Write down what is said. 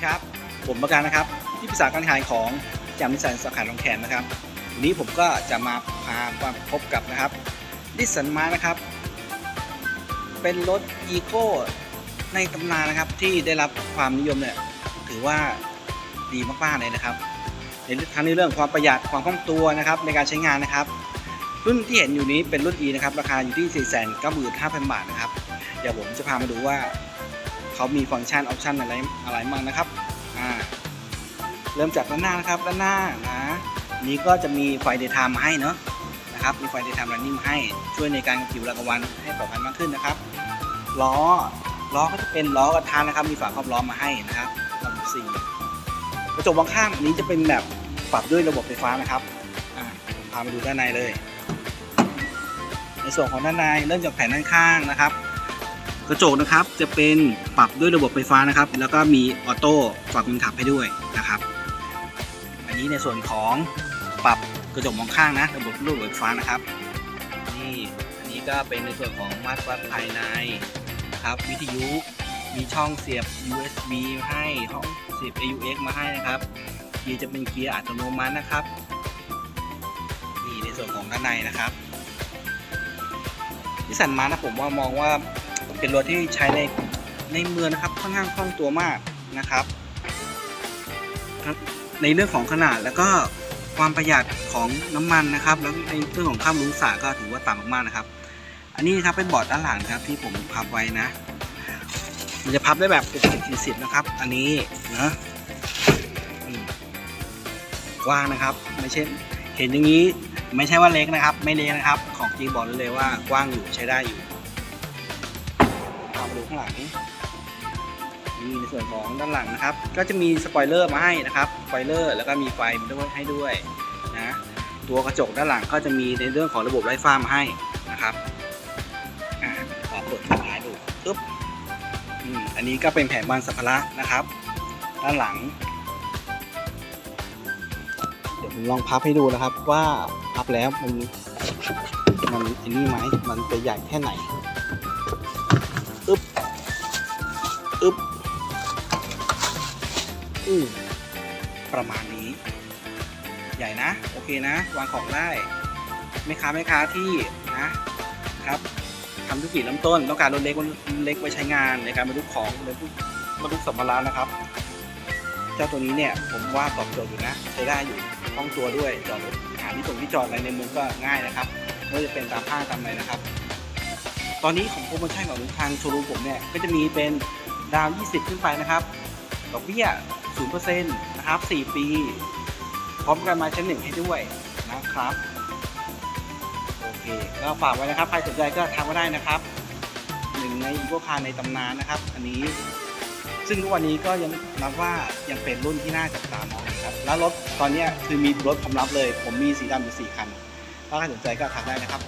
ดีครับ ผมประการนะครับ ที่ปรึกษาการขายของจามิสันสาขาหนองแขมนะครับ วันนี้ผมก็จะมาพามามพบกับนะครับดิสันมานะครับ เป็นรถอีโก้ในตำนานนะครับที่ได้รับความนิยมเนี่ยถือว่าดีมากๆเลยนะครับ ในทั้งในเรื่องความประหยัดความคล่องตัวนะครับ ในการใช้งานนะครับ รุ่นที่เห็นอยู่นี้เป็นรุ่น E นะครับราคาอยู่ที่ 4 9 5 0 0 0 บาทนะครับ เดี๋ยวผมจะพามาดูว่า เขามีฟังก์ชันออปชันอะไรอะไรบ้างนะครับอ่าเริ่มจากด้านหน้านะครับด้านหน้านะนี้ก็จะมีไฟเดย์ไทม์มาให้เนาะนะครับมีไฟเดย์ไทม์รันนิ่งมาให้ช่วยในการผิวรางวันให้ปลอดภัยมากขึ้นนะครับล้อล้อก็จะเป็นล้อกระทานนะครับ มีฝาครอบล้อมาให้นะครับระบบสี่กระจกมองข้างนี้จะเป็นแบบปรับด้วยระบบไฟฟ้านะครับอ่ามพามาดูด้านในเลย ในส่วนของด้านในเริ่มจากแผงด้านข้างนะครับ กระจกนะครับจะเป็นปรับด้วยระบบไฟฟ้านะครับ แล้วก็มีออโต้ปรับคนขับให้ด้วยนะครับ อันนี้ในส่วนของปรับกระจกมองข้างนะระบบรูปไฟฟ้านะครับนี่อันนี้ก็เป็นในส่วนของมาตรวัดภายในนะครับ วิทยุมีช่องเสียบ USB มาให้ห้องเสียบ AUX มาให้นะครับเกียร์จะเป็นเกียร์อัตโนมัตินะครับนี่ในส่วนของด้านในนะครับนิสสันมานะผมว่ามองว่า เป็นรถที่ใช้ในในเมืองนะครับค่อนข้างคล่องตัวมากนะครับ ในเรื่องของขนาดแล้วก็ความประหยัดของน้ำมันนะครับ แล้วในเรื่องของค่าบำรุงสาก็ถือว่าต่ำมากๆนะครับ อันนี้ครับเป็นบอร์ดด้านหลังครับที่ผมพับไว้นะ มันจะพับได้แบบเป็นสิบสิบนะครับ อันนี้นะกว้างนะครับ ไม่ใช่เห็นอย่างนี้ไม่ใช่ว่าเล็กนะครับ ไม่เล็กนะครับ ของจริงบอกได้เลยว่ากว้างอยู่ใช้ได้อยู่าดูข้างหลังนี่ในส่วนของด้านหลังนะครับ ก็จะมีสปอยเลอร์มาให้นะครับสปอยเลอร์แล้วก็มีไฟมาด้วยให้ด้วยนะตัวกระจกด้านหลังก็จะมีในเรื่องของระบบไร้ฟ้ามาให้นะครับอ่าขอเปิดฝาให้ดูปึ๊บอันนี้ก็เป็นแผงบานสัมภาระนะครับ ด้านหลัง เดี๋ยวผมลองพับให้ดูนะครับว่าพับแล้วมันมันอันนี้ไหมมันจะใหญ่แค่ไหน อึ๊บอือประมาณนี้ ใหญ่นะ โอเคนะ วางของได้ไม่ค้าไม่ค้าที่นะครับทำธุรกิจเริ่มต้นต้องการรถเล็กเล็กไว้ใช้งานในการบรรทุกของบรรทุกบรรทุกสัมภาระนะครับ เจ้าตัวนี้เนี่ยผมว่าตอบโจทย์อยู่นะใช้ได้อยู่คล่องตัวด้วยจอดรถหาที่ตรงที่จอดอะไรในเมืองก็ง่ายนะครับไม่ว่าจะเป็นตามห้างตามอะไรนะครับ ตอนนี้ของโปรโมชั่นของทางโชว์รูมผมเนี่ยก็จะมีเป็น ดาว 20 ขึ้นไปนะครับดอกเบี้ย 0%นะครับ 4 ปี พร้อมกันมาชั้นหนึ่งให้ด้วยนะครับ โอเค ก็ฝากไว้นะครับ ใครสนใจก็ทักมาได้นะครับหนึ่งในอีโวคาร์ในตำนานนะครับ อันนี้ ซึ่งทุกวันนี้ก็ยังนับว่ายังเป็นรุ่นที่น่าจับตามองนะครับ แล้วรถตอนนี้คือมีรถความลับเลย ผมมีสีดำอยู่สี่คัน ถ้าใครสนใจก็ทักได้นะครับ